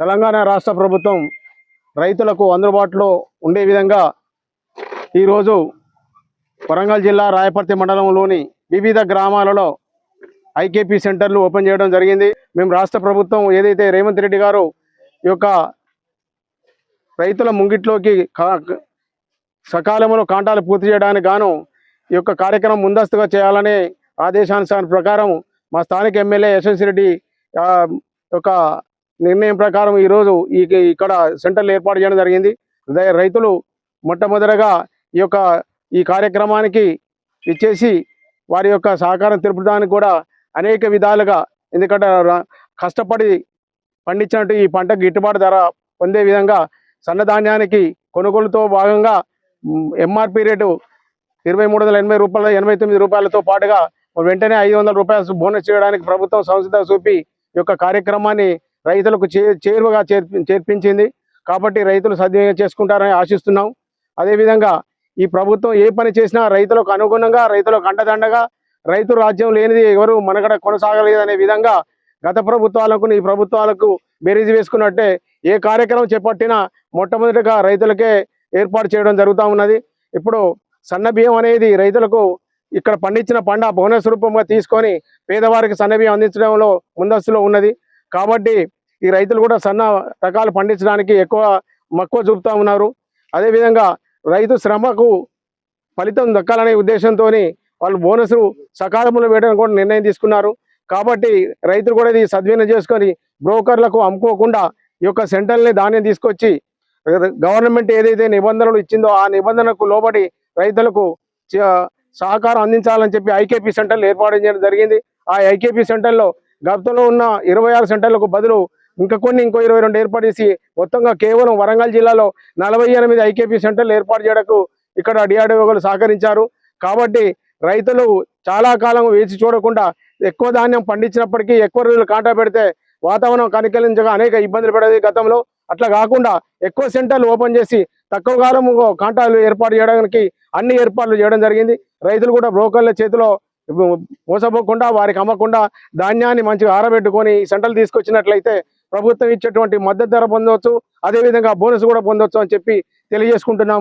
తెలంగాణ రాష్ట్ర ప్రభుత్వం రైతులకు అందుబాటులో ఉండే విధంగా ఈరోజు వరంగల్ జిల్లా రాయపర్తి మండలంలోని వివిధ గ్రామాలలో ఐకేపీ సెంటర్లు ఓపెన్ చేయడం జరిగింది. మేము రాష్ట్ర ప్రభుత్వం ఏదైతే రేవంత్ రెడ్డి గారు ఈ యొక్క రైతుల ముంగిట్లోకి కా- సకాలంలో కాంటాలు పూర్తి చేయడానికి గాను ఈ యొక్క కార్యక్రమం ముందస్తుగా చేయాలనే ఆదేశానుసారం ప్రకారం మా స్థానిక ఎమ్మెల్యే యశస్వి రెడ్డి యొక్క నిర్ణయం ప్రకారం ఈరోజు ఈ ఇక్కడ సెంటర్లు ఏర్పాటు చేయడం జరిగింది. రైతులు మొట్టమొదటగా ఈ యొక్క ఈ కార్యక్రమానికి ఇచ్చేసి వారి యొక్క సహకారం తెలుపడానికి కూడా అనేక విధాలుగా ఎందుకంటే కష్టపడి పండించినట్టు ఈ పంటకు గిట్టుబాటు ధర పొందే విధంగా సన్నధాన్యానికి కొనుగోలుతో భాగంగా ఎంఆర్పి రేటు ఇరవై మూడు వందల ఎనభై రూపాయల ఎనభై తొమ్మిది రూపాయలతో పాటుగా వెంటనే ఐదు వందల రూపాయలు బోనస్ చేయడానికి ప్రభుత్వం సంసిద్ధ చూపి ఈ యొక్క కార్యక్రమాన్ని రైతులకు చే చేరువగా చేర్పించింది. కాబట్టి రైతులు సద్వినియోగం చేసుకుంటారని ఆశిస్తున్నాం. అదేవిధంగా ఈ ప్రభుత్వం ఏ పని చేసినా రైతులకు అనుగుణంగా రైతులకు అండదండగా రైతు రాజ్యం లేనిది ఎవరు మనగడ కొనసాగలేదనే విధంగా గత ప్రభుత్వాలకు ఈ ప్రభుత్వాలకు బేరీజు వేసుకున్నట్టే ఏ కార్యక్రమం చేపట్టినా మొట్టమొదటిగా రైతులకే ఏర్పాటు చేయడం జరుగుతూ ఉన్నది. ఇప్పుడు సన్న బియ్యం అనేది రైతులకు ఇక్కడ పండించిన పంట బోనస్ రూపంగా తీసుకొని పేదవారికి సన్న బియ్యం అందించడంలో ముందస్తులో ఉన్నది. కాబట్టి ఈ రైతులు కూడా సన్న రకాలు పండించడానికి ఎక్కువ మక్కువ చూపుతా ఉన్నారు. అదేవిధంగా రైతు శ్రమకు ఫలితం దక్కాలనే ఉద్దేశంతో వాళ్ళు బోనస్లు సకాలంలో వేయడానికి కూడా నిర్ణయం తీసుకున్నారు. కాబట్టి రైతులు కూడా ఇది సద్వినియోగం చేసుకొని బ్రోకర్లకు అమ్ముకోకుండా ఈ యొక్క సెంటర్ని ధాన్యం తీసుకొచ్చి గవర్నమెంట్ ఏదైతే నిబంధనలు ఇచ్చిందో ఆ నిబంధనకు లోబడి రైతులకు చ- సహకారం అందించాలని చెప్పి ఐకేపీ సెంటర్లు ఏర్పాటు చేయడం జరిగింది. ఆ ఐకేపీ సెంటర్లో గతంలో ఉన్న ఇరవై ఆరు సెంటర్లకు బదులు ఇంకా కొన్ని ఇంకో ఇరవై రెండు ఏర్పాటు చేసి మొత్తంగా కేవలం వరంగల్ జిల్లాలో నలభై ఎనిమిది ఐకేపీ సెంటర్లు ఏర్పాటు చేయడానికి ఇక్కడ డిఆర్డీఓలు సహకరించారు. కాబట్టి రైతులు చాలా కాలం వేచి చూడకుండా ఎక్కువ ధాన్యం పండించినప్పటికీ ఎక్కువ రోజులు కాంటా పెడితే వాతావరణం కనికరించగా అనేక ఇబ్బందులు పడేది గతంలో. అట్లా కాకుండా ఎక్కువ సెంటర్లు ఓపెన్ చేసి తక్కువ కాలం కాంటాలు ఏర్పాటు చేయడానికి అన్ని ఏర్పాట్లు చేయడం జరిగింది. రైతులు కూడా బ్రోకర్ల చేతిలో మోసపోకుండా వారికి అమ్మకుండా ధాన్యాన్ని మంచిగా ఆరబెట్టుకొని సెంటర్లు తీసుకొచ్చినట్లయితే ప్రభుత్వం ఇచ్చేటువంటి మద్దతు ధర పొందవచ్చు. అదేవిధంగా బోనస్ కూడా పొందవచ్చు అని చెప్పి తెలియజేసుకుంటున్నాము.